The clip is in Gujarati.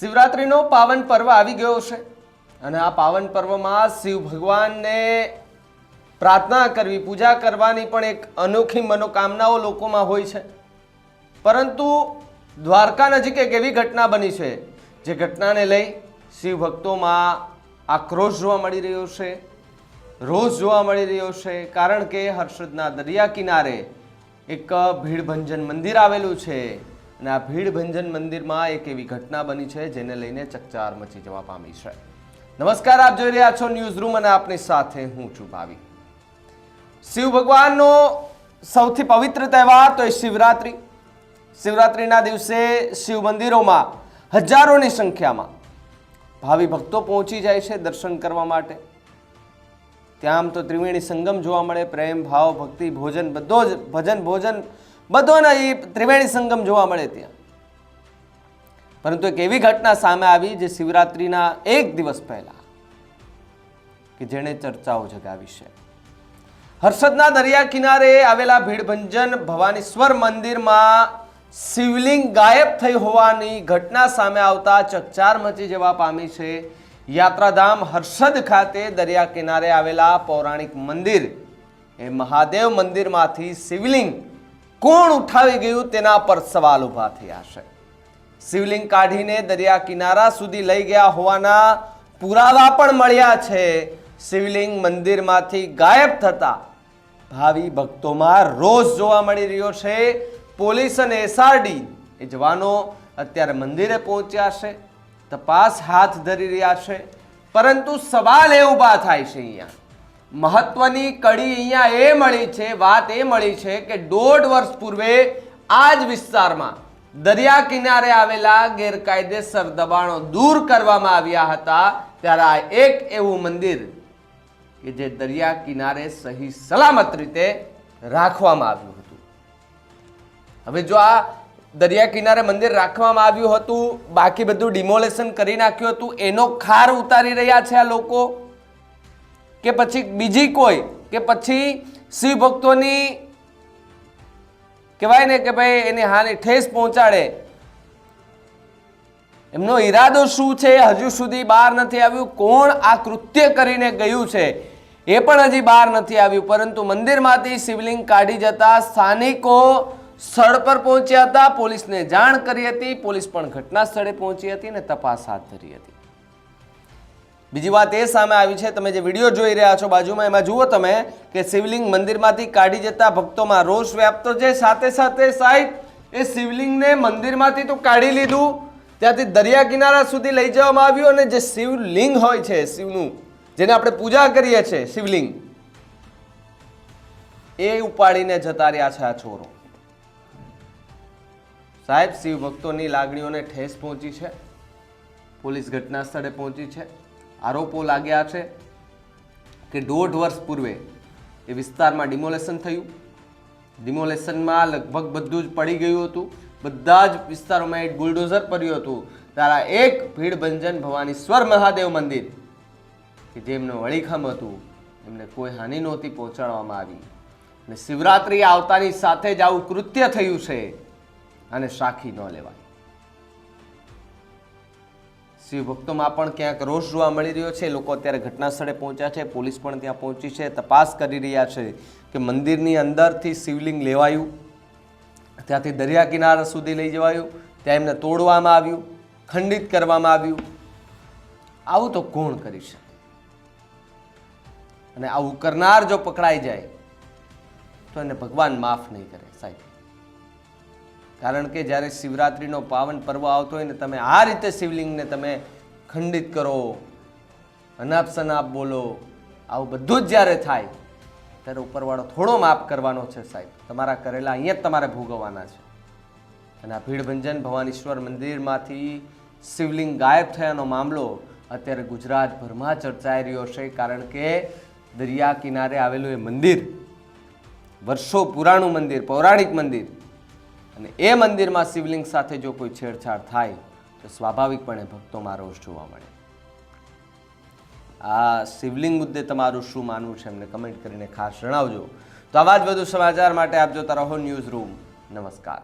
શિવરાત્રિનો પાવન પર્વ આવી ગયો છે. અને આ પાવન પર્વમાં શિવ ભગવાનને પ્રાર્થના કરવી, પૂજા કરવાની પણ એક અનોખી મનોકામનાઓ લોકોમાં હોય છે. પરંતુ દ્વારકા નજીક એક એવી ઘટના બની છે, જે ઘટનાને લઈ શિવ ભક્તોમાં આક્રોશ જોવા મળી રહ્યો છે, રોષ જોવા મળી રહ્યો છે, કારણ કે હર્ષદના દરિયા કિનારે એક ભીડભંજન મંદિર આવેલું છે. અને આ ભીડભંજન મંદિરમાં એક એવી ઘટના બની છે, જેને લઈને ચકચાર મચી જવા પામી છે. નમસ્કાર, આપ જોઈ રહ્યા છો ન્યૂઝ રૂમ અને આપની સાથે હું છું ભાવી. શિવ ભગવાનનો સૌથી પવિત્ર તહેવાર તો એ શિવરાત્રિ. શિવરાત્રિના દિવસે શિવ મંદિરોમાં હજારોની સંખ્યામાં ભાવિ ભક્તો પહોંચી જાય છે દર્શન કરવા માટે. ત્યાં આમ તો ત્રિવેણી સંગમ જોવા મળે, પ્રેમ, ભાવ, ભક્તિ, ભોજન, બધો જ ભજન ભોજન બધોના એ ત્રિવેણી સંગમ જોવા મળે ત્યાં. પરંતુ એક એવી ઘટના સામે આવી જે શિવરાત્રિના એક દિવસ પહેલા કે જેણે ચર્ચાઓ જગાવી છે. હર્ષદના દરિયા કિનારે આવેલા ભીડભંજન ભવાનીશ્વર મંદિરમાં શિવલિંગ ગાયબ થઈ હોવાની ઘટના સામે આવતા ચકચાર મચી જવા પામી છે યાત્રાધામ હર્ષદ ખાતે દરિયા કિનારે આવેલા પૌરાણિક મંદિર. એ મહાદેવ મંદિરમાંથી શિવલિંગ કોણ ઉઠાવી ગયું તેના પર સવાલ ઊભા થયા છે. શિવલિંગ કાઢીને દરિયા કિનારા સુધી લઈ ગયા હોવાના પુરાવા પણ મળ્યા છે. શિવલિંગ મંદિરમાંથી ગાયબ થતા ભાવિ ભક્તોમાં રોષ જોવા મળી રહ્યો છે. પોલીસ અને એસઆરડી એ જવાનો અત્યારે મંદિરે પહોંચ્યા છે. તપાસ હાથ ધરી રહ્યા છે. પરંતુ સવાલ એ ઊભા થાય છે અહીંયા. મહત્વની કડી અહીંયા એ મળી છે, વાત એ મળી છે કે દોઢ વર્ષ પૂર્વે આ જ વિસ્તારમાં દરિયા કિનારે આવેલા ગેરકાયદેસર દબાણો દૂર કરવામાં આવ્યા હતા. ત્યારે આ એક એવું મંદિર કે જે દરિયા કિનારે સહી સલામત રીતે રાખવામાં આવ્યું હતું. હવે જો આ દરિયા કિનારે મંદિર રાખવામાં આવ્યું હતું, બાકી બધું ડિમોલેશન કરી નાખ્યું હતું, એનો ખાર ઉતારી રહ્યા છે આ લોકો. કે પછી બીજી કોઈ, કે પછી શિવ ભક્તોની કહેવાય ને કે ભાઈ એની હાની ઠેસ પહોંચાડે. એમનો ઈરાદો શું છે? હજુ સુધી બહાર નથી આવ્યું. કોણ આ કૃત્ય કરીને ગયું છે? એ પણ હજી બહાર નથી આવ્યું. પરંતુ મંદિરમાંથી શિવલિંગ કાઢી જતા સ્થાનિકો સ્થળ પર પહોંચ્યા હતા. પોલીસને જાણ કરી હતી. પોલીસ પણ ઘટના સ્થળે પહોંચી હતી અને તપાસ હાથ ધરી હતી. બીજી વાત એ સામે આવી છે, તમે જે વીડિયો જોઈ રહ્યા છો બાજુમાં, એમાં જુઓ તમે કે શિવલિંગ મંદિરમાંથી કાઢી જતા ભક્તોમાં રોષ વ્યાપતો છે. સાથે સાથે સાહેબ, એ શિવલિંગને મંદિરમાંથી તો કાઢી લીધું. ત્યાંથી દરિયા કિનારા સુધી લઈ જવામાં આવ્યું અને જે શિવલિંગ હોય છે શિવનું, જેને આપણે પૂજા કરીએ છીએ, શિવલિંગ, એ ઉપાડીને જતા રહ્યા છે આ ચોરો. સાહેબ, શિવ ભક્તોની લાગણીઓને ઠેસ પહોંચી છે. પોલીસ ઘટના સ્થળે પહોંચી છે. આરોપો લાગ્યા છે કે દોઢ વર્ષ પૂર્વે એ વિસ્તારમાં ડિમોલેશન થયું. ડિમોલેશનમાં લગભગ બધું જ પડી ગયું હતું. બધા જ વિસ્તારોમાં એક બુલડોઝર પડ્યું હતું. તારા એક ભીડભંજન ભવાનીશ્વર મહાદેવ મંદિર, કે જેમનું વળીખમ હતું. એમને કોઈ હાનિ નહોતી પહોંચાડવામાં આવી. અને શિવરાત્રિ આવતાની સાથે જ આવું કૃત્ય થયું છે અને સાખી ન લેવાય. શિવ ભક્તોમાં પણ ક્યાંક રોષ જોવા મળી રહ્યો છે. લોકો અત્યારે ઘટના સ્થળે પહોંચ્યા છે. પોલીસ પણ ત્યાં પહોંચી છે. તપાસ કરી રહ્યા છે કે મંદિરની અંદરથી શિવલિંગ લેવાયું. ત્યાંથી દરિયા કિનારા સુધી લઈ જવાયું. ત્યાં એમને તોડવામાં આવ્યું. ખંડિત કરવામાં આવ્યું. આવું તો કોણ કરી શકે? અને આવું કરનાર જો પકડાઈ જાય, તો એને ભગવાન માફ નહીં કરે સાહેબ. કારણ કે જ્યારે શિવરાત્રિનો પાવન પર્વ આવતો હોય ને, તમે આ રીતે શિવલિંગને તમે ખંડિત કરો, અનાપ સનાપ બોલો, આવું બધું જ જ્યારે થાય, ત્યારે ઉપરવાળો થોડો માફ કરવાનો છે સાહેબ. તમારા કરેલા અહીંયા જ તમારે ભોગવવાના છે. અને આ ભીડભંજન ભવાનીશ્વર મંદિરમાંથી શિવલિંગ ગાયબ થયાનો મામલો અત્યારે ગુજરાતભરમાં ચર્ચાઈ રહ્યો છે, કારણ કે દરિયા કિનારે આવેલું એ મંદિર, વર્ષો પુરાણું મંદિર, પૌરાણિક મંદિર અને એ મંદિરમાં શિવલિંગ સાથે જો કોઈ છેડછાડ થાય, તો સ્વાભાવિકપણે ભક્તોમાં રોષ જોવા મળે. આ શિવલિંગ મુદ્દે તમારું શું માનવું છે એમને કમેન્ટ કરીને ખાસ જણાવજો. તો આવા જ વધુ સમાચાર માટે આપ જોતા રહો ન્યૂઝ રૂમ. નમસ્કાર.